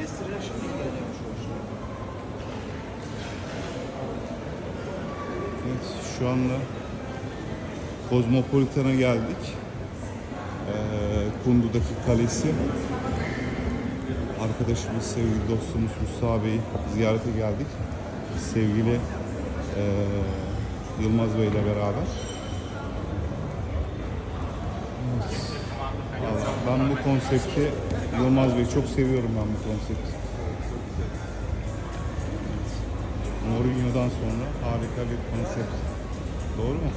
Evet, şu anda Kozmopolitan'a geldik. Ee, Kundu'daki kalesi. Arkadaşımız, sevgili dostumuz Musa Bey'i ziyarete geldik. Sevgili e, Yılmaz Bey ile beraber. Evet. Ben bu konsepti Yılmaz Bey çok seviyorum ben bu konsepti. Mourinho'dan sonra harika bir konsept. Doğru mu?